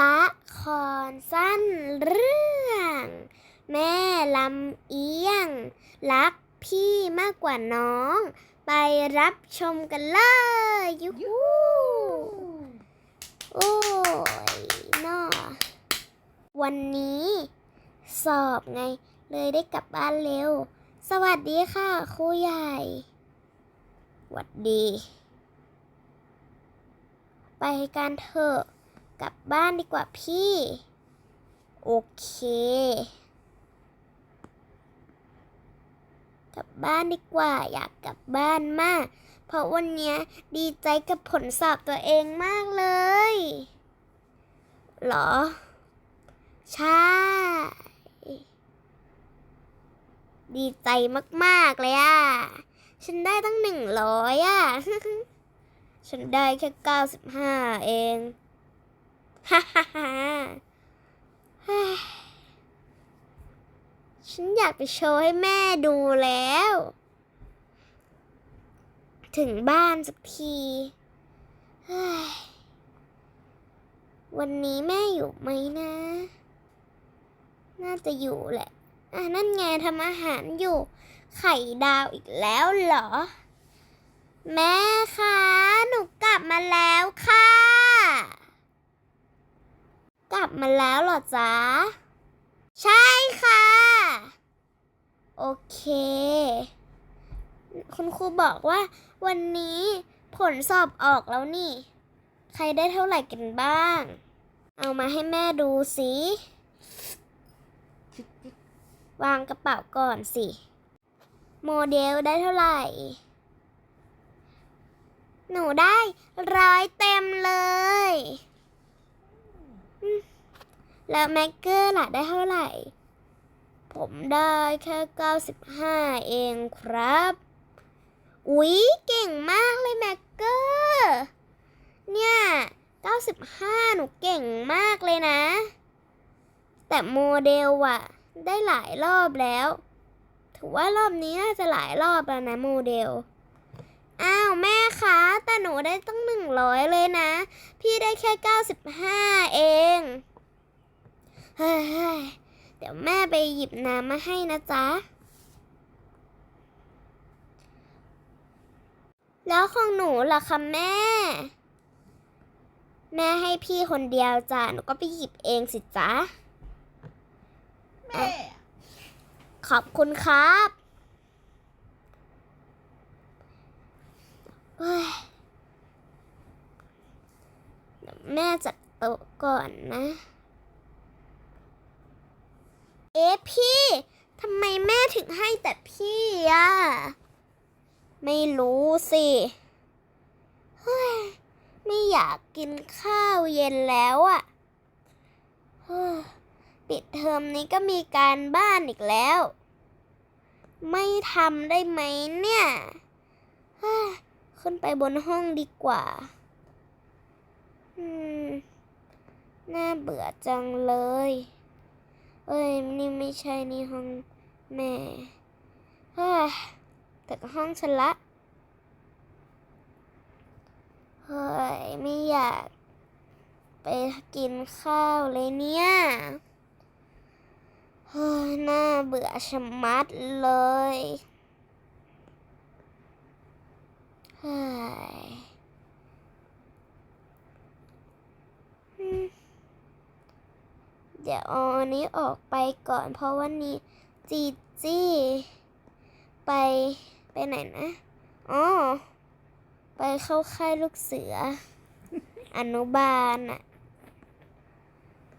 ละครสั้นเรื่อง แม่ลำเอียง รักพี่มากกว่าน้อง ไปรับชมกันเลยยูฮูโอ้ยน่อวันนี้ สอบไง เลยได้กลับบ้านเร็ว สวัสดีค่ะครูใหญ่หวัดดี ไปกันเถอะ กลับบ้านดีกว่าพี่ โอเค กลับบ้านดีกว่า อยากกลับบ้านมาก เพราะวันนี้ดีใจกับผลสอบตัวเองมากเลย หรอ ใช่ ดีใจมาก ๆ เลยอะ ฉันได้ตั้งหนึ่งร้อยอะ ฉันได้แค่เก้าสิบห้าเอง ฮ่าฮ่าฮ่าฉันอยากไปโชว์ให้แม่ดูแล้ว ถึงบ้านสักทีวันนี้แม่อยู่ไหมนะ น่าจะอยู่แหละอะนั่นไงทำอาหารอยู่ ไข่ดาวอีกแล้วเหรอ แม่คะ หนูกลับมาแล้วค่ะ มาแล้วหรอจ๊ะ ใช่ค่ะ โอเค คุณครูบอกว่า วันนี้ผลสอบออกแล้วนี่ ใครได้เท่าไหร่กันบ้าง เอามาให้แม่ดูสิ วางกระเป๋าก่อนสิ โมเดลได้เท่าไหร่ หนูได้ร้อยเต็มเลย แล้วแม็กเกอร์ล่ะได้เท่าไหร่ ผมได้แค่ 95 เองครับ อุ๊ย เก่งมากเลยแม็กเกอร์ เนี่ย 95 หนูเก่งมากเลยนะ แต่โมเดลอะได้หลายรอบแล้ว ถือว่ารอบนี้น่าจะหลายรอบแล้วนะโมเดลอ้าวแม่คะแต่หนูได้ตั้งหนึ่งร้อยเลยนะ พี่ได้แค่95เอง เฮ้ยเดี๋ยวแม่ไปหยิบน้ำมาให้นะจ๊ะ แล้วของหนูล่ะคะแม่ แม่ให้พี่คนเดียวจ้ะ หนูก็ไปหยิบเองสิจ๊ะ แม่ ขอบคุณครับเฮ้ยเดี๋ยวแม่จัดโต๊ะก่อนนะ เอ๊ะพี่ทำไมแม่ถึงให้แต่พี่อะไม่รู้สิเฮ้ยไม่อยากกินข้าวเย็นแล้วอะปิดเทอมนี้ก็มีการบ้านอีกแล้ว ไม่ทำได้ไหมเนี่ยเฮ้ยขึ้นไปบนห้องดีกว่าอืมน่าเบื่อจังเลย เอ้ยนี่ไม่ใช่นี่ห้องแม่ฮ้ยแต่ก็ห้องฉันละเฮ้ยไม่อยาก ไปกินข้าวเลยเนี่ยเฮ้ยน่าเบื่อชะมัดเลยเฮ้ยอืม เดี๋ยวเอาอันนี้ออกไปก่อน เพราะวันนี้จีจี้ไปไปไหนนะอ๋อไปเข้าค่ายลูกเสือ อนุบาลน่ะ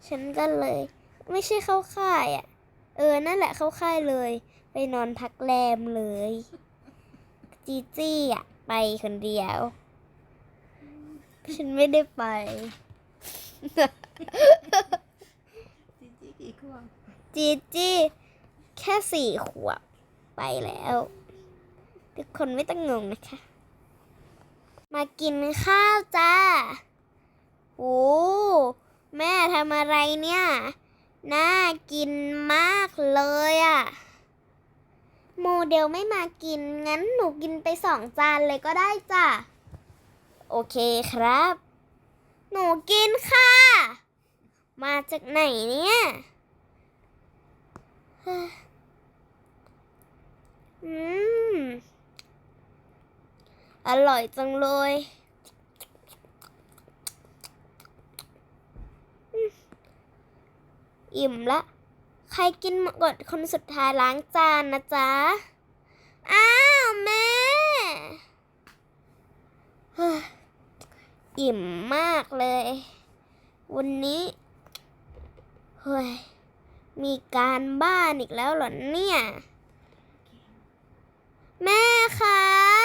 ฉันก็เลย ไม่ใช่เข้าค่ายอะ เออ นั่นแหละเข้าค่ายเลย ไปนอนพักแรมเลย จีจี้อะ ไปคนเดียว ฉันไม่ได้ไป วบจีจี้แค่สี่ขวบไปแล้ว ทุกคนไม่ต้องงงนะคะ มากินข้าวจ้าโอ้แม่ทำอะไรเนี่ย น่ากินมากเลยอะ่ะโมเดลไม่มากิน งั้นหนูกินไปสองจานเลยก็ได้จ้ะ โอเคครับ หนูกินค่ะ มาจากไหนเนี่ย อืม อร่อยจังเลยอิ่มละ ใครกินหมดคนสุดท้ายล้างจานนะจ๊ะ อ้าว แม่ อิ่มมากเลย วันนี้ เฮ้ย มีการบ้านอีกแล้วเหรอเนี่ย แม่คะ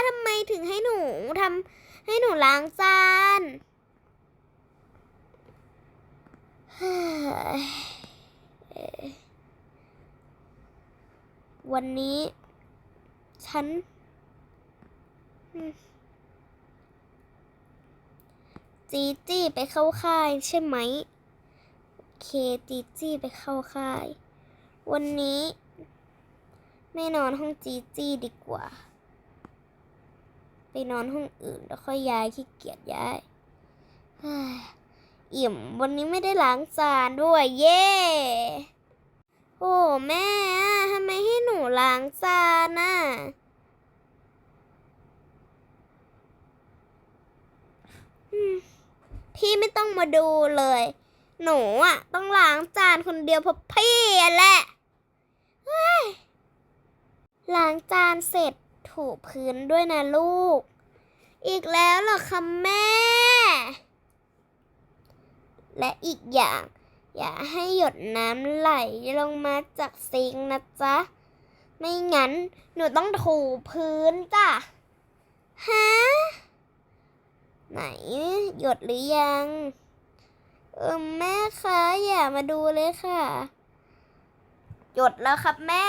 ทำไมถึงให้หนูทำให้หนูล้างจานวันนี้ ฉัน จีจี้ไปเข้าค่ายใช่ไหม เคจีจี้ไปเข้าค่าย วันนี้ ไม่นอนห้องจีจี้ดีกว่า ไปนอนห้องอื่นแล้วค่อยย้ายขี้เกียจย้ายอิ่มวันนี้ไม่ได้ล้างจานด้วยเย้โอ้แม่ทำไมให้หนูล้างจานน่ะพี่ไม่ต้องมาดูเลย หนูอะ ต้องล้างจานคนเดียวเพราะพี่อะแหละล้างจานเสร็จถูพื้นด้วยนะลูก อีกแล้วเหรอคะแม่ และอีกอย่าง อย่าให้หยดน้ำไหลลงมาจากซิงนะจ๊ะ ไม่งั้นหนูต้องถูพื้นจ้ะ ฮะ ไหนหยดหรือยัง เออแม่คะอย่ามาดูเลยค่ะ หยดแล้วครับแม่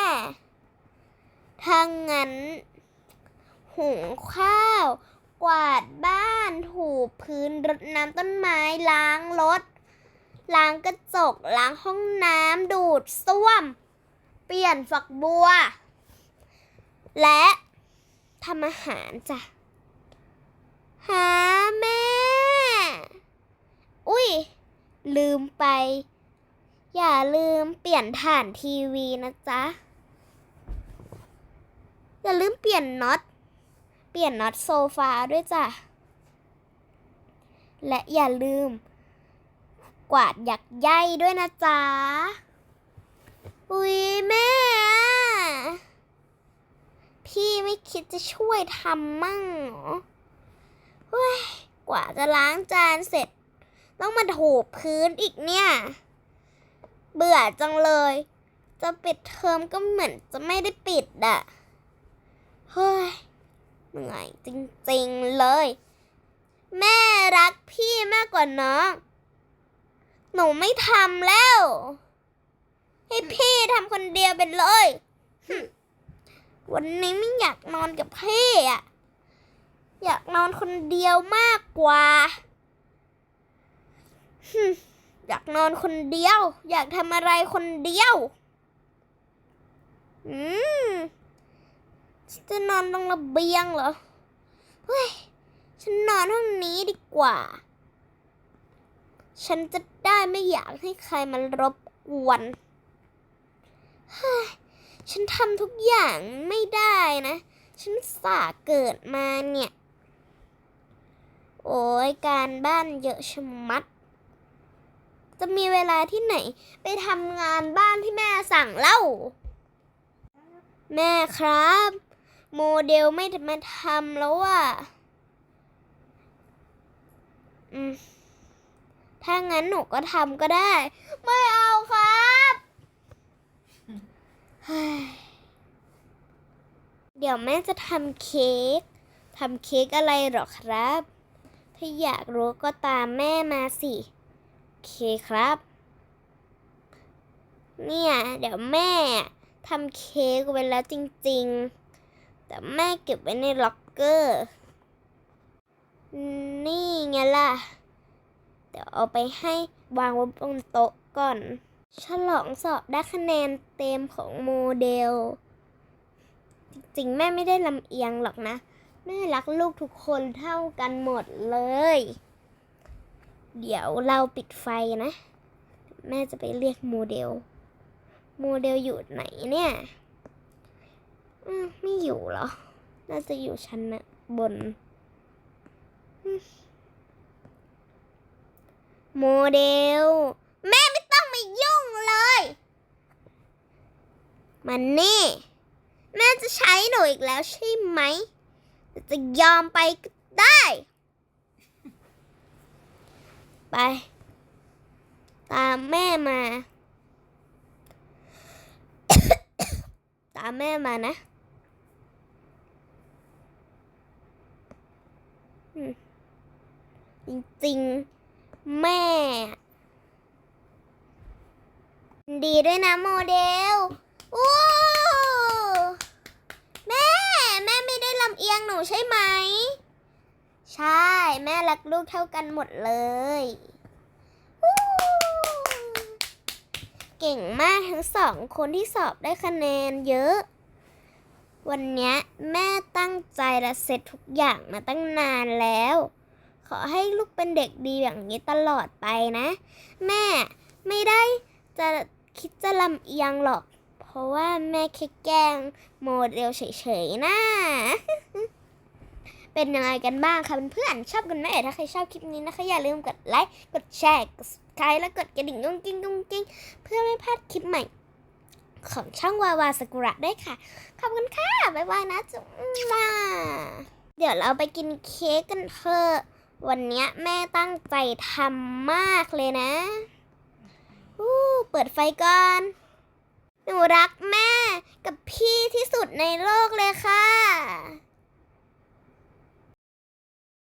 ถ้างงั้น หุงข้าว กวาดบ้านถูพื้นรดน้ำต้นไม้ล้างรถล้างกระจกล้างห้องน้ำดูดซ่วม เปลี่ยนฝักบัว และทำอาหารจ้ะหาแม่ ลืมไป อย่าลืมเปลี่ยนฐานทีวีนะจ๊ะ อย่าลืมเปลี่ยนน็อต เปลี่ยนน็อตโซฟาด้วยจ้ะ และอย่าลืม กวาดหยักใยด้วยนะจ๊ะ อุ๊ยแม่ พี่ไม่คิดจะช่วยทำมั่งเหรอเฮ้ยกว่าจะล้างจานเสร็จ ต้องมาถูพื้นอีกเนี่ย เบื่อจังเลย จะปิดเทอมก็เหมือนจะไม่ได้ปิดอะเฮ้ยเหนื่อยจริงๆเลย แม่รักพี่มากกว่าน้อง หนูไม่ทำแล้ว ให้พี่ทำคนเดียวไปเลย วันนี้ไม่อยากนอนกับพี่อะอยากนอนคนเดียวมากกว่า อยากนอนคนเดียว อยากทำอะไรคนเดียว อืมฉันจะนอนตรงระเบียงเหรอ เฮ้ย ฉันนอนห้องนี้ดีกว่า ฉันจะได้ไม่อยากให้ใครมารบกวนเฮ้ย ฉันทำทุกอย่างไม่ได้นะ ฉันสาเกิดมาเนี่ย โอ้ยการบ้านเยอะชะมัด จะมีเวลาที่ไหน ไปทำงานบ้านที่แม่สั่งเล่า แม่ครับ โมเดลไม่มาทำแล้วอะอืมถ้างั้นหนูก็ทำก็ได้ ไม่เอาครับเดี๋ยวแม่จะทำเค้กทำเค้กอะไรหรอครับ ถ้าอยากรู้ก็ตามแม่มาสิ เคครับ เนี่ย เดี๋ยวแม่ทำเค้กไว้แล้วจริง ๆ แต่แม่เก็บไว้ในล็อกเกอร์ นี่ไงล่ะ เดี๋ยวเอาไปให้วางไว้บนโต๊ะก่อน ฉลองสอบได้คะแนนเต็มของโมเดล จริงๆ แม่ไม่ได้ลำเอียงหรอกนะ แม่รักลูกทุกคนเท่ากันหมดเลย เดี๋ยวเราปิดไฟนะ แม่จะไปเรียกโมเดล โมเดลอยู่ไหนเนี่ยอืมไม่อยู่เหรอ น่าจะอยู่ชั้นนะบน โมเดล แม่ไม่ต้องมายุ่งเลย มันนี่ แม่จะใช้หนูอีกแล้วใช่ไหม จะยอมไปก็ได้ ไป ตามแม่มา ตามแม่มานะจริงๆ แม่ ดีด้วยนะโมเดลอู้แม่ แม่ไม่ได้ลำเอียงหนูใช่ไหม ใช่ แม่ รักลูกเท่ากันหมดเลย เก่งมากทั้งสองคนที่สอบได้คะแนนเยอะ วันเนี้ยแม่ตั้งใจและเสร็จทุกอย่างมาตั้งนานแล้ว ขอให้ลูกเป็นเด็กดีอย่างนี้ตลอดไปนะ แม่ไม่ได้จะคิดจะลำเอียงหรอก เพราะว่าแม่แค่แกล้งโมเดลเฉยๆนะ เป็นยังไงกันบ้างคะเพื่อนๆชอบกันไหมถ้าใครชอบคลิปนี้นะคะ อย่าลืมกดไลค์กดแชร์กด subscribe และกดกระดิ่งกุ้งกิ้งกุ้งกิ้งเพื่อไม่พลาดคลิปใหม่ ของช่องวาวาสกุระด้วยค่ะ ขอบคุณค่ะบ๊ายบายนะจุ๊มาเดี๋ยวเราไปกินเค้กกันเถอะวันนี้แม่ตั้งใจทำมากเลยนะอู้เปิดไฟก่อนหนูรักแม่กับพี่ที่สุดในโลกเลยค่ะ